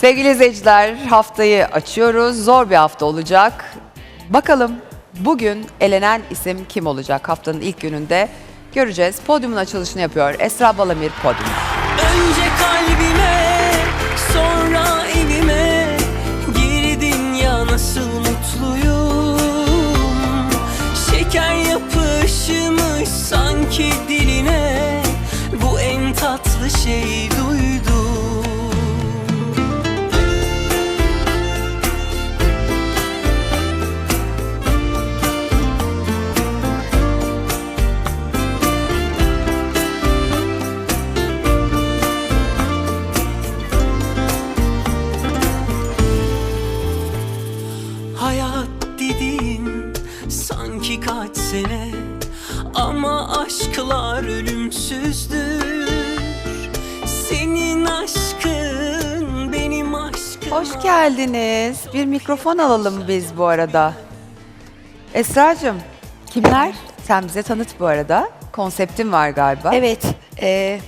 Sevgili izleyiciler haftayı açıyoruz. Zor bir hafta olacak. Bakalım bugün elenen isim kim olacak haftanın ilk gününde göreceğiz. Podyumun açılışını yapıyor Esra Balamir podyum. Önce kalbime sonra evime Girdin ya nasıl mutluyum Şeker yapışmış sanki diline Bu en tatlı şey duydum Ama aşklar ölümsüzdür Senin aşkın benim aşkım Hoş geldiniz. Bir mikrofon alalım biz bu arada. Esra'cığım kimler? Sen bize tanıt bu arada. Konseptin var galiba. Evet, e,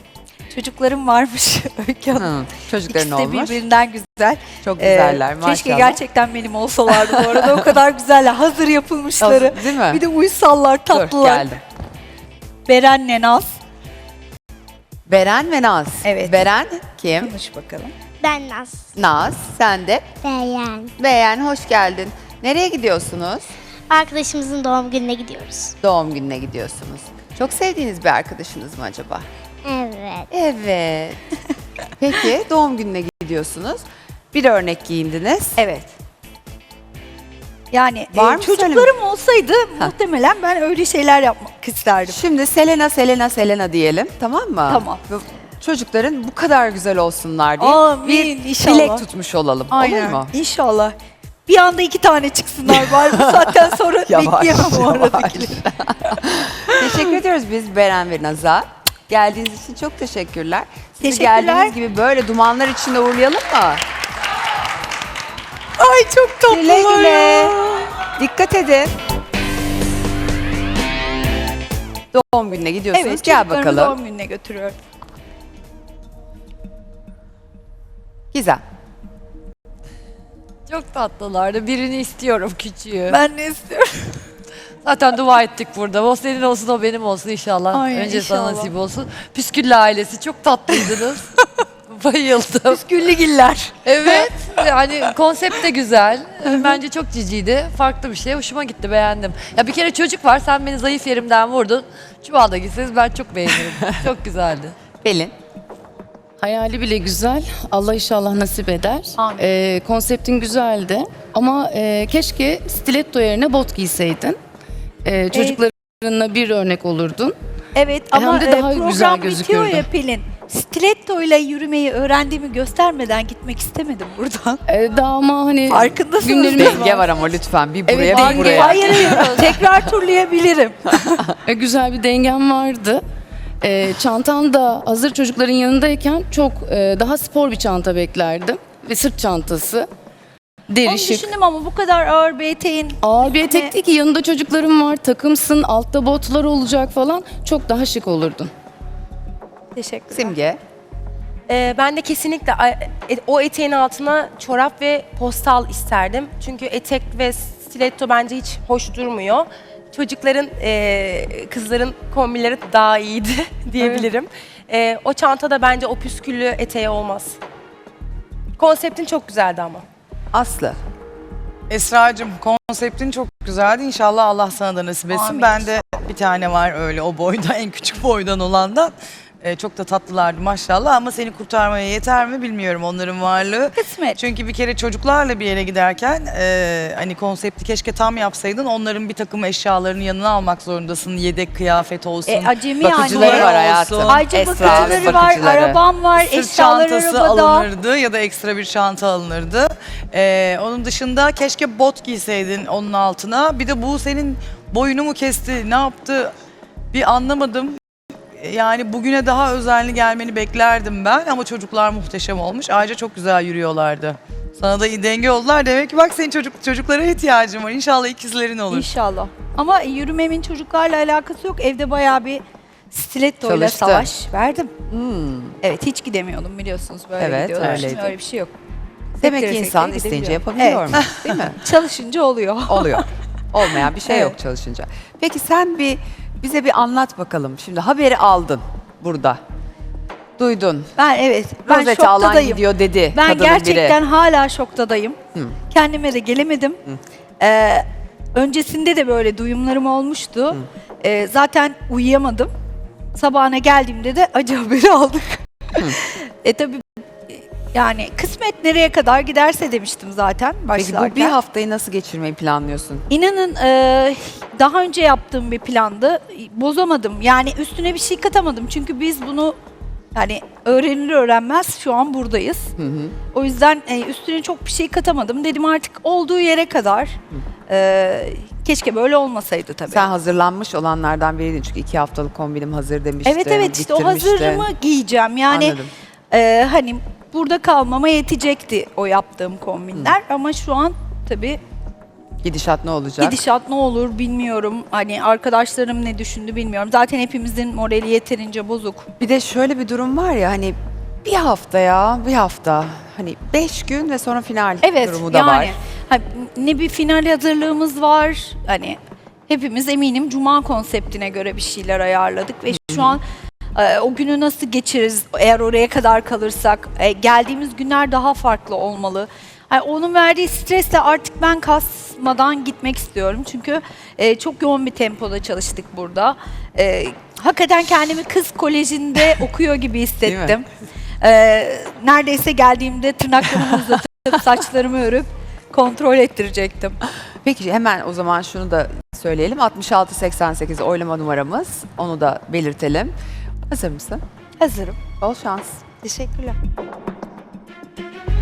çocuklarım varmış Öykü Hanım. Hı, çocukların İkisi de olmuş. birbirinden güzel. Çok E, güzeller maşallah. Keşke gerçekten benim olsalardı bu arada. O kadar güzeller. Hazır yapılmışları. Olsun, değil mi? Bir de uysallar, Dur, tatlılar. geldim. Beren Naz. Beren ve Naz. Evet. Beren kim? Konuş bakalım. Ben Naz. Naz. Sen de Beğen. Beğen. Hoş geldin. Nereye gidiyorsunuz? Arkadaşımızın doğum gününe gidiyoruz. Doğum gününe gidiyorsunuz. Çok sevdiğiniz bir arkadaşınız mı acaba? Evet. Evet. Peki doğum gününe gidiyorsunuz. Bir örnek giyindiniz. Evet. Yani Var e, mı çocuklarım olsaydı muhtemelen ben öyle şeyler yapmak isterdim. Şimdi Selena, Selena, Selena diyelim. Tamam mı? Tamam. Çocukların bu kadar güzel olsunlar diye Amin, bir inşallah. dilek tutmuş olalım. Olur mu? İnşallah. Bir anda iki tane çıksınlar var. Bu saatten sonra Yavaş, bekleyemem o aradakileri. Teşekkür ediyoruz biz Beren ve Naz'a. Geldiğiniz için çok teşekkürler. Sizi Teşekkürler. geldiğiniz gibi böyle dumanlar içinde uğurlayalım mı? Ay çok tatlılar Güle güle. ya. Dikkat edin. Doğum gününe gidiyorsunuz. Evet, Gel çocuklarımı bakalım. doğum gününe götürüyorum. Gizem. Çok tatlılardı. Birini istiyorum küçüğü. Ben ne istiyorum? Zaten dua ettik burada. O senin olsun o benim olsun inşallah. Aynen, Önce sana inşallah. nasip olsun. Püsküllü ailesi çok tatlıydınız. Bayıldım. Güllügiller. Evet. Yani konsept de güzel. Bence çok ciciydi. Farklı bir şey. Hoşuma gitti. Beğendim. Ya bir kere çocuk var. Sen beni zayıf yerimden vurdun. Çuvalda gitseniz ben çok beğenirim. çok güzeldi. Pelin. Hayali bile güzel. Allah inşallah nasip eder. Amin. Ee, konseptin güzeldi. Ama e, keşke stiletto yerine bot giyseydin. Ee, çocuklarınla bir örnek olurdun. Evet Hem ama de e, daha program güzel bitiyor gözükürdü. ya Pelin. Stiletto ile yürümeyi öğrendiğimi göstermeden gitmek istemedim buradan. Ee, daha ama hani Farkındasınız değil mi? Denge var ama lütfen. Bir buraya Evet, bir denge buraya. Hayır hayır. Tekrar turlayabilirim. e, güzel bir dengem vardı. Ee, çantan da hazır çocukların yanındayken çok e, daha spor bir çanta beklerdim. Ve sırt çantası. Onu Deri şık. düşündüm ama bu kadar ağır bir eteğin Ağır bir etek değil ki yanında çocuklarım var, takımsın, altta botlar olacak falan. Çok daha şık olurdun. Teşekkür Simge. Ee, ben de kesinlikle e- o eteğin altına çorap ve postal isterdim. Çünkü etek ve stiletto bence hiç hoş durmuyor. Çocukların, e, kızların kombinleri daha iyiydi diyebilirim. E, o çantada bence o püsküllü eteği olmaz. Konseptin çok güzeldi ama. Aslı. Esra'cığım konseptin çok güzeldi. İnşallah Allah sana da nasip etsin. Amin. Ben de bir tane var öyle o boyda en küçük boydan olandan. Ee, çok da tatlılardı maşallah ama seni kurtarmaya yeter mi bilmiyorum onların varlığı. Kısmet. Çünkü bir kere çocuklarla bir yere giderken e, hani konsepti keşke tam yapsaydın. Onların bir takım eşyalarını yanına almak zorundasın. Yedek kıyafet olsun. E, acemi Bakıcıları yani. var hayatım. Ayrıca Esra bakıcıları var, bakıcıları. arabam var, Sırt eşyalar çantası arabada. alınırdı ya da ekstra bir çanta alınırdı. Ee, onun dışında keşke bot giyseydin onun altına. Bir de bu senin boyunu mu kesti, ne yaptı bir anlamadım. Yani bugüne daha özenli gelmeni beklerdim ben ama çocuklar muhteşem olmuş. Ayrıca çok güzel yürüyorlardı. Sana da iyi denge oldular. Demek ki bak senin çocuk çocuklara ihtiyacın var. İnşallah ikizlerin olur. İnşallah. Ama yürümemin çocuklarla alakası yok. Evde bayağı bir stiletto ile Çalıştı. savaş verdim. Hmm. Evet hiç gidemiyordum biliyorsunuz böyle Evet, gidiyordum. Şimdi öyleydi. öyle bir şey yok. Demek ki insan sektire isteyince gidebiliyor. yapabiliyor mu? Değil mi? Çalışınca oluyor. Oluyor. Olmayan bir şey Evet. yok çalışınca. Peki sen bir bize bir anlat bakalım. Şimdi haberi aldın burada. Duydun. Ben evet. Ben Rozet Alan şoktadayım. gidiyor dedi Ben kadının gerçekten biri. hala şoktadayım. Kendime de gelemedim. Ee, öncesinde de böyle duyumlarım olmuştu. Ee, zaten uyuyamadım. Sabahına geldiğimde de acı haberi aldık. e tabi yani kısmet nereye kadar giderse demiştim zaten Peki başlarken. bu bir haftayı nasıl geçirmeyi planlıyorsun? İnanın e, daha önce yaptığım bir plandı. Bozamadım. Yani üstüne bir şey katamadım. Çünkü biz bunu yani öğrenir öğrenmez şu an buradayız. O yüzden e, üstüne çok bir şey katamadım. Dedim artık olduğu yere kadar. E, keşke böyle olmasaydı tabii. Sen hazırlanmış olanlardan biriydin çünkü iki haftalık kombinim hazır demiştin. evet evet işte o hazırımı giyeceğim. Yani Anladım. e, hani burada kalmama yetecekti o yaptığım kombinler. Ama şu an tabii Gidişat ne olacak? Gidişat ne olur bilmiyorum. Hani arkadaşlarım ne düşündü bilmiyorum. Zaten hepimizin morali yeterince bozuk. Bir de şöyle bir durum var ya hani bir hafta ya bir hafta. Hani beş gün ve sonra final Evet durumu da yani var. ha, ne bir final hazırlığımız var. Hani hepimiz eminim cuma konseptine göre bir şeyler ayarladık ve şu an e, o günü nasıl geçiririz eğer oraya kadar kalırsak e, geldiğimiz günler daha farklı olmalı. Yani onun verdiği stresle artık ben kasmadan gitmek istiyorum. Çünkü e, çok yoğun bir tempoda çalıştık burada. E, hakikaten kendimi kız kolejinde okuyor gibi hissettim. E, neredeyse geldiğimde tırnaklarımı uzatıp saçlarımı örüp kontrol ettirecektim. Peki hemen o zaman şunu da söyleyelim. 6688 oylama numaramız. Onu da belirtelim. Hazır mısın? Hazırım. Bol şans. Teşekkürler.